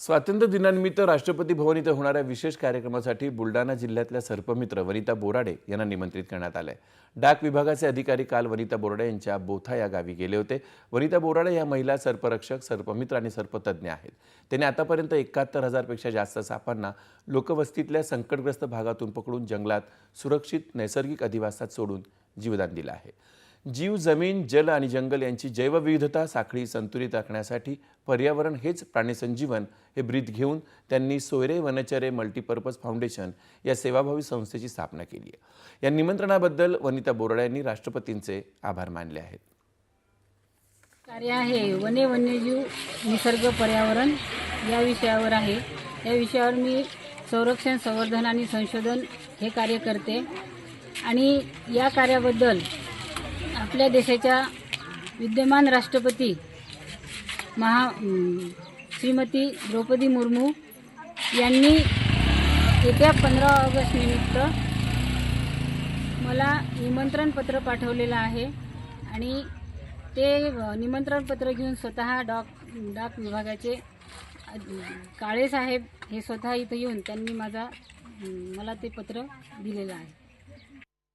स्वातंत्र्य दिनानिमित्त राष्ट्रपती भवन इथं होणाऱ्या विशेष कार्यक्रमासाठी बुलढाणा जिल्ह्यातल्या सर्पमित्र वनिता बोराडे यांना निमंत्रित करण्यात आलंय. डाक विभागाचे अधिकारी काल वनिता बोराडे यांच्या बोथा या गावी गेले होते. वनिता बोराडे या महिला सर्परक्षक सर्पमित्र आणि सर्पतज्ञ आहेत. त्यांनी आतापर्यंत एकाहत्तर हजारपेक्षा जास्त सापांना लोकवस्तीतल्या संकटग्रस्त भागातून पकडून जंगलात सुरक्षित नैसर्गिक अधिवासात सोडून जीवदान दिलं आहे. जीव जमीन जल आणि जंगल यांची जैवविविधता साखळी संतुलित राखण्यासाठी पर्यावरण हेच प्राणीसंजीवन हे ब्रीद घेऊन त्यांनी सोयरे वनचरे मल्टीपर्पज फाउंडेशन या सेवाभावी संस्थेची स्थापना केली आहे. या निमंत्रणाबद्दल वनिता बोराडे यांनी राष्ट्रपतींचे आभार मानले आहेत. कार्य आहे वने वन्यजीव निसर्ग पर्यावरण या विषयावर आहे. या विषयावर मी संरक्षण संवर्धन आणि संशोधन हे कार्य करते. आणि या कार्याबद्दल आपल्या देशाच्या विद्यमान राष्ट्रपती महा श्रीमती द्रौपदी मुर्मू यांनी येत्या पंधरा ऑगस्ट निमित्त मला निमंत्रण पत्र पाठवलेलं आहे. आणि ते निमंत्रणपत्र निमंत्रण पत्र घेऊन स्वतः डॉक डाक विभागाचे काळेसाहेब काळे साहेब हे स्वतः इथं येऊन त्यांनी माझा मला ते पत्र दिलेलं आहे.